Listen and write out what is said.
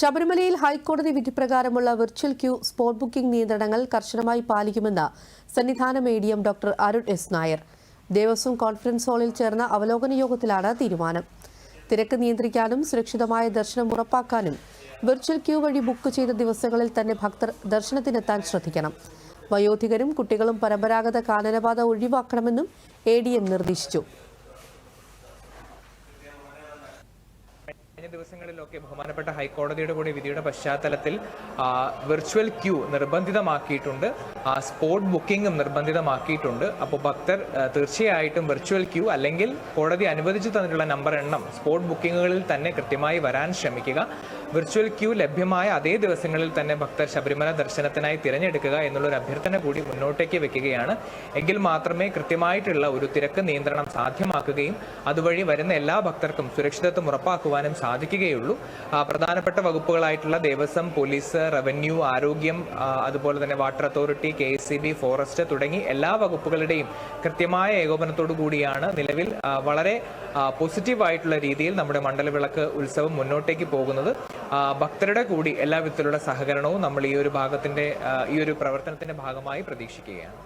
ശബരിമലയിൽ ഹൈക്കോടതി വിധി പ്രകാരമുള്ള വിർച്വൽ ക്യൂ സ്പോട്ട് ബുക്കിംഗ് നിയന്ത്രണങ്ങൾ കർശനമായി പാലിക്കുമെന്ന് സന്നിധാന medium doctor Arun S Nair. Devaswom conference ഹാളിൽ ചേർന്ന അവലോകന യോഗത്തിലാണ് തീരുമാനം. തിരക്ക് നിയന്ത്രിക്കാനും സുരക്ഷിതമായ ദർശനം ഉറപ്പാക്കാനും വിർച്വൽ ക്യൂ വഴി ബുക്ക് ചെയ്ത ദിവസങ്ങളിൽ തന്നെ ഭക്തർ ദർശനത്തിനെത്താൻ ശ്രദ്ധിക്കണം. വയോധികരും കുട്ടികളും പരമ്പരാഗത കാനനപാത ഒഴിവാക്കണമെന്നും എം നിർദ്ദേശിച്ചു. കഴിഞ്ഞ ദിവസങ്ങളിലൊക്കെ ബഹുമാനപ്പെട്ട ഹൈക്കോടതിയുടെ കൂടി വിധിയുടെ പശ്ചാത്തലത്തിൽ വെർച്വൽ ക്യൂ നിർബന്ധിതമാക്കിയിട്ടുണ്ട്. സ്പോട്ട് ബുക്കിംഗും നിർബന്ധിതമാക്കിയിട്ടുണ്ട്. അപ്പോൾ ഭക്തർ തീർച്ചയായിട്ടും വിർച്വൽ ക്യൂ അല്ലെങ്കിൽ കോടതി അനുവദിച്ചു തന്നിട്ടുള്ള നമ്പർ എണ്ണം സ്പോട്ട് ബുക്കിങ്ങുകളിൽ തന്നെ കൃത്യമായി വരാൻ ശ്രമിക്കുക. വിർച്വൽ ക്യൂ ലഭ്യമായ അതേ ദിവസങ്ങളിൽ തന്നെ ഭക്തർ ശബരിമല ദർശനത്തിനായി തിരഞ്ഞെടുക്കുക എന്നുള്ളൊരു അഭ്യർത്ഥന കൂടി മുന്നോട്ടേക്ക് വെക്കുകയാണ്. എങ്കിൽ മാത്രമേ കൃത്യമായിട്ടുള്ള ഒരു തിരക്ക് നിയന്ത്രണം സാധ്യമാക്കുകയും അതുവഴി വരുന്ന എല്ലാ ഭക്തർക്കും സുരക്ഷിതത്വം ഉറപ്പാക്കുവാനും സാധിക്കുകയുള്ളൂ. പ്രധാനപ്പെട്ട വകുപ്പുകളായിട്ടുള്ള ദേവസ്വം പോലീസ് റവന്യൂ ആരോഗ്യം അതുപോലെ തന്നെ വാട്ടർ അതോറിറ്റി കെ ഫോറസ്റ്റ് തുടങ്ങി എല്ലാ വകുപ്പുകളുടെയും കൃത്യമായ ഏകോപനത്തോടു കൂടിയാണ് നിലവിൽ വളരെ പോസിറ്റീവായിട്ടുള്ള രീതിയിൽ നമ്മുടെ മണ്ഡലവിളക്ക് ഉത്സവം മുന്നോട്ടേക്ക് പോകുന്നത്. ഭക്തരുടെ കൂടി എല്ലാ വിധത്തിലുള്ള സഹകരണവും നമ്മൾ ഈ ഒരു ഭാഗത്തിന്റെ ഈ ഒരു പ്രവർത്തനത്തിന്റെ ഭാഗമായി പ്രതീക്ഷിക്കുകയാണ്.